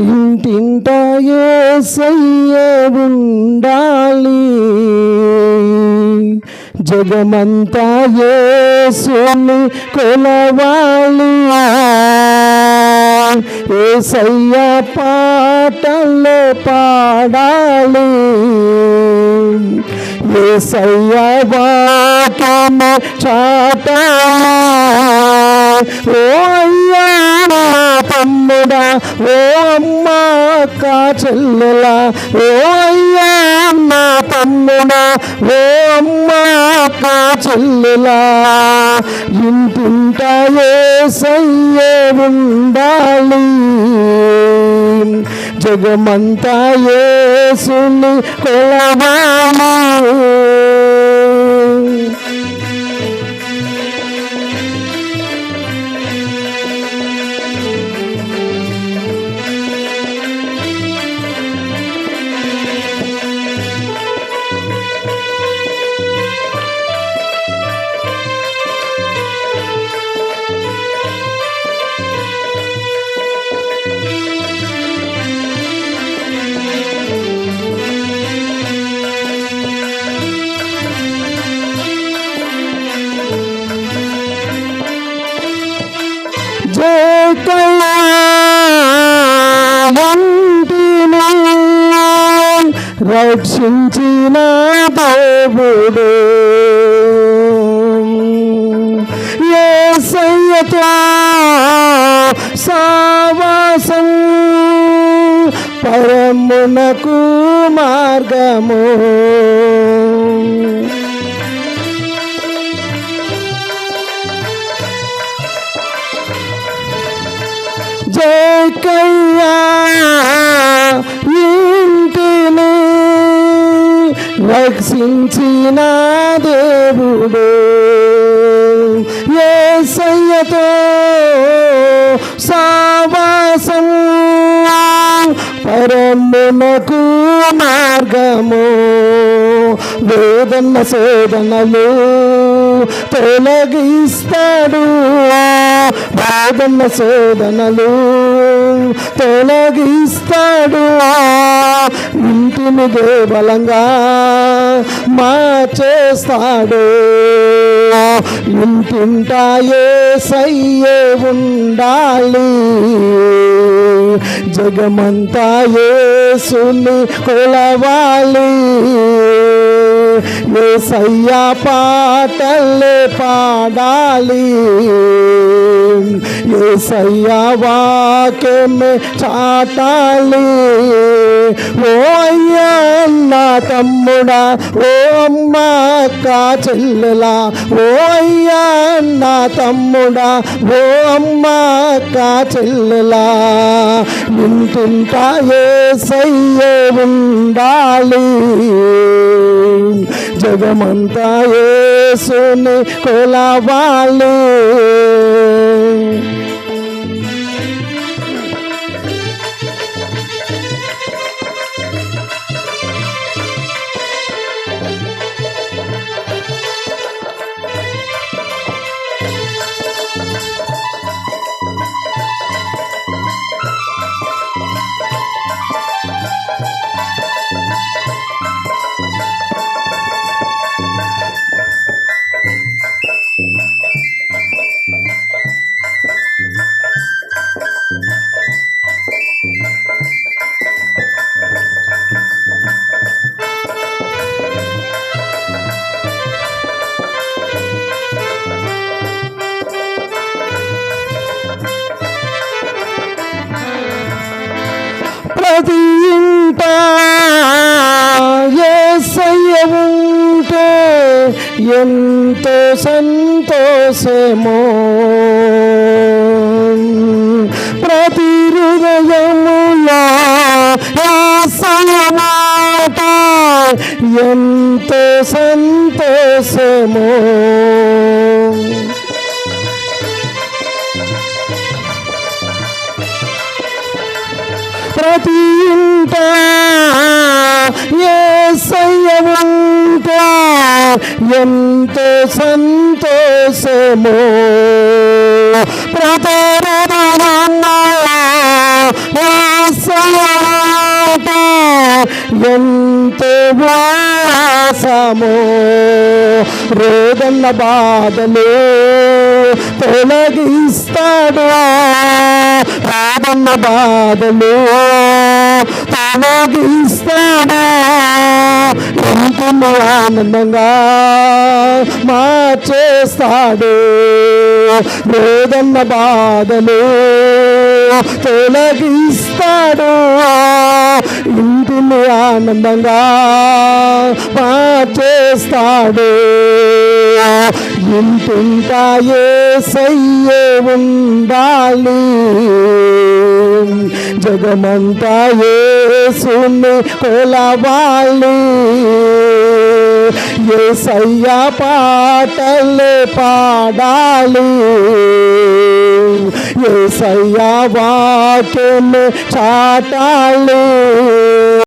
ఇంటింట ఏసయ్య ఉండాలి. జగమంతా యేసుని కొలవాలి. ఏసయ్య పాటలు పాడాలి. ఏసయ్య వాక్యము చాటాలి ఓ అయ్యా. తమ్ముడా ఓ అమ్మ అక్క చెల్లెలా ఓ అయ్యా నా తమ్ముడా ఓ అమ్మ అక్క చెల్లెలా. ఇంటింట ఏసయ్యే ఉండాలి? జగమంతా యేసుని కొలవాలి. రక్షించిన దేవుడు. ఏసయ్యతో సావాసం పరమునకు మార్గము. రక్షించిన దేవుడే. ఏ సయ్యతో సావాసం పరమునకు మార్గము. వేదన శోధనలు తొలగిస్తాడు. వేదన శోధనలు తొలగిస్తాడు ఇంటిని దేవలంగా మార్చేస్తాడు. ఇంటింటాయే సయ్యే ఉండాలి. జగమంతా యేసుని కొలవాలి. ఏసయ్య పాటలే పాడాలి. ఏసయ్య వాక్యమే చాటాలి. తమ్ముడా ఓ అమ్మ అక్క చెల్లెలా? ఓ అయ్యా నా తమ్ముడా ఓ అమ్మ అక్క చెల్లెలా? ఇంటింట ఏసయ్యే ఉండాలి. జగమంతా యేసుని కొలవాలి. ప్రతి ఇంట ఉంటే ఎంతో సంతోషమో. ఏసయ్య మాట ఎంతో సంతోషమో ప్రతి ఇంట ఏసయ్య ఉంటే ఎంతో సంతోషము ప్రతి వాసము రోదన్న బాధలు తొలగిస్తాడు. రోదన్న బాధలు తొలగిస్తాడు. ఎంతో ఆనందంగా మార్చేస్తాడు. రోదన్న బాధలు తొలగిస్తాడు. ఇంటిని ఆనందంగా మార్చేస్తాడు ఇంటింటా ఏసయ్యే ఉండాలి. జగమంతా ఏసుని కొలవాలి. ఏసయ్య పాటలు పాడాలి. ఏసయ్య వాటిని చాటాలి.